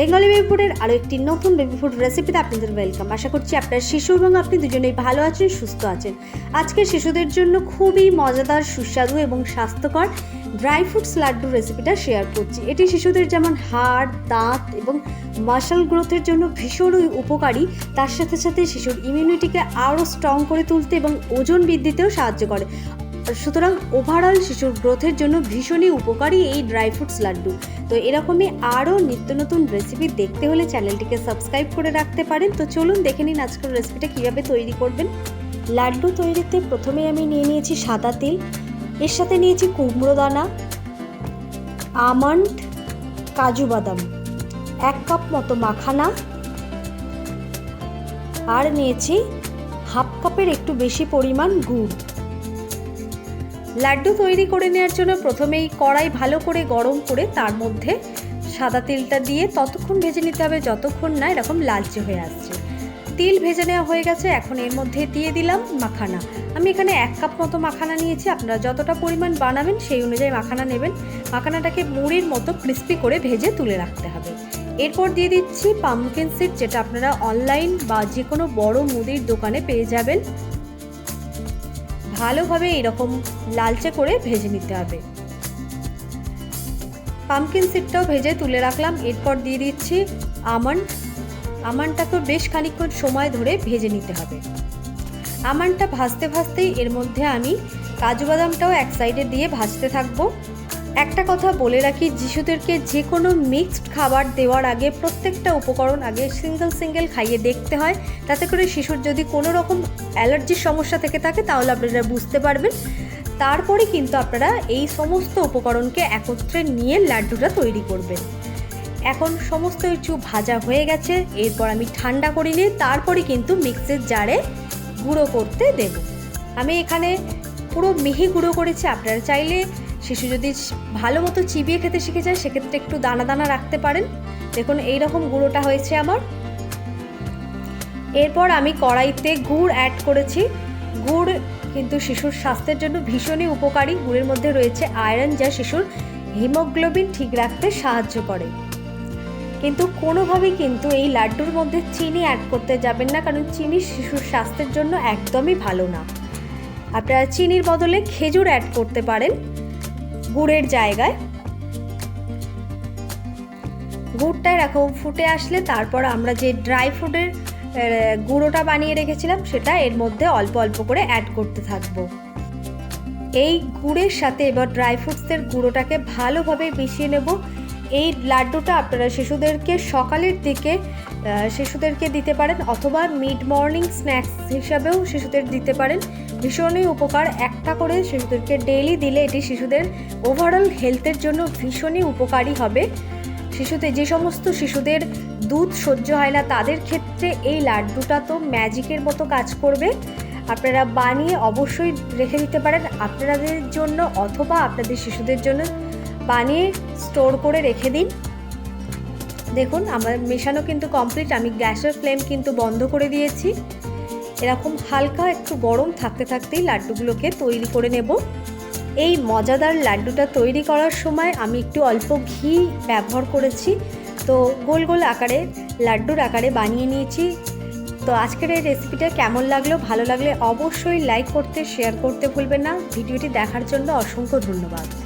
Bengali baby ফুডের আরও একটি নতুন বেবি ফুড রেসিপিতে আপনাদের ওয়েলকাম আশা করছি আপনার শিশু এবং আপনি দুজনেই ভালো আছেন, সুস্থ আছেন। আজকে শিশুদের জন্য খুবই মজাদার, সুস্বাদু এবং স্বাস্থ্যকর ড্রাই ফ্রুটস লাড্ডু রেসিপিটা শেয়ার করছি। এটি শিশুদের যেমন হাড়, দাঁত এবং মাসল গ্রোথের জন্য ভীষণই উপকারী। তার সাথে সাথে শিশুর ইমিউনিটিকে আরও স্ট্রং করে তুলতে এবং ওজন বৃদ্ধিতেও সাহায্য করে। সুতরাং ওভারঅল শিশুর গ্রোথের জন্য ভীষণই উপকারী এই ড্রাই ফ্রুটস লাড্ডু। তো এরকমই আরও নিত্য নতুন রেসিপি দেখতে হলে চ্যানেলটিকে সাবস্ক্রাইব করে রাখতে পারেন। তো চলুন দেখে নিন আজকের রেসিপিটা কীভাবে তৈরি করবেন। লাড্ডু তৈরিতে প্রথমে আমি নিয়ে নিয়েছি সাদা তিল। এর সাথে নিয়েছি কুমড়ো দানা, আমন্ড, কাজু বাদাম। এক কাপ মতো মাখানা। আর নিয়েছি হাফ কাপের একটু বেশি পরিমাণ গুড়। লাড্ডু তৈরি করে নেওয়ার জন্য প্রথমেই কড়াই ভালো করে গরম করে তার মধ্যে সাদা তিলটা দিয়ে ততক্ষণ ভেজে নিতে হবে, যতক্ষণ না এরকম লালচে হয়ে আসছে। তিল ভেজে নেওয়া হয়ে গেছে, এখন এর মধ্যে দিয়ে দিলাম মাখানা। আমি এখানে এক কাপ মতো মাখানা নিয়েছি, আপনারা যতটা পরিমাণ বানাবেন সেই অনুযায়ী মাখানা নেবেন। মাখানাটাকে মুড়ির মতো ক্রিস্পি করে ভেজে তুলে রাখতে হবে। এরপর দিয়ে দিচ্ছি পাম্পকিন সিড যেটা আপনারা অনলাইন বা যে কোনো বড় মুদির দোকানে পেয়ে যাবেন। ভালোভাবে এরকম লালচে করে ভেজে নিতে হবে। পামকিন সিডটাও ভেজে তুলে রাখলাম, এরপর দিয়ে দিচ্ছি আমন্ড আমন্ডটাকে বেশ খানিকক্ষণ সময় ধরে ভেজে নিতে হবে। আমন্ডটা ভাজতে ভাজতেই এর মধ্যে আমি কাজু বাদামটাও এক সাইডে দিয়ে ভাজতে থাকব। একটা কথা বলে রাখি, যিশুদেরকে যে কোনো মিক্সড খাবার দেওয়ার আগে, প্রত্যেকটা উপকরণ আগে সিঙ্গেল সিঙ্গেল খাইয়ে দেখতে হয়। তাতে করে শিশুর যদি কোনো রকম অ্যালার্জির সমস্যা থেকে থাকে, তাহলে আপনারা বুঝতে পারবেন। তারপরে কিন্তু আপনারা এই সমস্ত উপকরণকে একত্রে নিয়ে লাড্ডুটা তৈরি করবেন। এখন সমস্ত কিছু ভাজা হয়ে গেছে, এরপর আমি ঠান্ডা করে নিয়ে তারপরে কিন্তু মিক্সের জারে গুঁড়ো করতে দেব। আমি এখানে পুরো মিহি গুঁড়ো করেছি, আপনারা চাইলে শিশু যদি ভালো মতো চিবিয়ে খেতে শিখে যায়, সেক্ষেত্রে একটু দানা দানা রাখতে পারেন। দেখুন এই রকম গুঁড়োটা হয়েছে আমার। এরপর আমি কড়াইতে গুড় অ্যাড করেছি। গুড় কিন্তু শিশুর স্বাস্থ্যের জন্য ভীষণই উপকারী। গুড়ের মধ্যে রয়েছে আয়রন যা শিশুর হিমোগ্লোবিন ঠিক রাখতে সাহায্য করে। কিন্তু কোনোভাবেই কিন্তু এই লাড্ডুর মধ্যে চিনি অ্যাড করতে যাবেন না, কারণ চিনি শিশুর স্বাস্থ্যের জন্য একদমই ভালো না। আপনারা চিনির বদলে খেজুর অ্যাড করতে পারেন। গুড়ের জায়গায়। গুড়টা এরকম ফুটে আসলে তারপর আমরা যে ড্রাই ফ্রুটের গুঁড়োটা বানিয়ে রেখেছিলাম, সেটা এর মধ্যে অল্প অল্প করে অ্যাড করতে থাকব। এই গুড়ের সাথে এবার ড্রাই ফ্রুটসের গুঁড়োটাকে ভালোভাবে মিশিয়ে নেব। এই লাড্ডুটা আপনারা শিশুদেরকে সকালের দিকে শিশুদেরকে দিতে পারেন, অথবা মিড মর্নিং স্ন্যাক্স হিসাবেও শিশুদের দিতে পারেন। ভীষণই উপকার। একটা করে শিশুদেরকে ডেইলি দিলে এটি শিশুদের ওভারঅল হেলথের জন্য ভীষণই উপকারী হবে। শিশুদের যে সমস্ত শিশুদের দুধ সহ্য হয় না, তাদের ক্ষেত্রে এই লাড্ডুটা তো ম্যাজিকের মতো কাজ করবে। আপনারা বানিয়ে অবশ্যই রেখে দিতে পারেন। আপনাদের জন্য অথবা আপনাদের শিশুদের জন্য বানিয়ে স্টোর করে রেখে দিন। দেখুন, আমার মেশানো কিন্তু কমপ্লিট আমি গ্যাসের ফ্লেম কিন্তু বন্ধ করে দিয়েছি। এরকম হালকা একটু গরম থাকতে থাকতেই লাড্ডুগুলোকে তৈরি করে নেব। এই মজাদার লাড্ডুটা তৈরি করার সময় আমি একটু অল্প ঘি ব্যবহার করেছি। তো গোল গোল আকারে, লাড্ডুর আকারে বানিয়ে নিয়েছি। তো আজকের এই রেসিপিটা কেমন লাগল, ভালো লাগলে অবশ্যই লাইক করতে শেয়ার করতে ভুলবেন না। ভিডিওটি দেখার জন্য অসংখ্য ধন্যবাদ।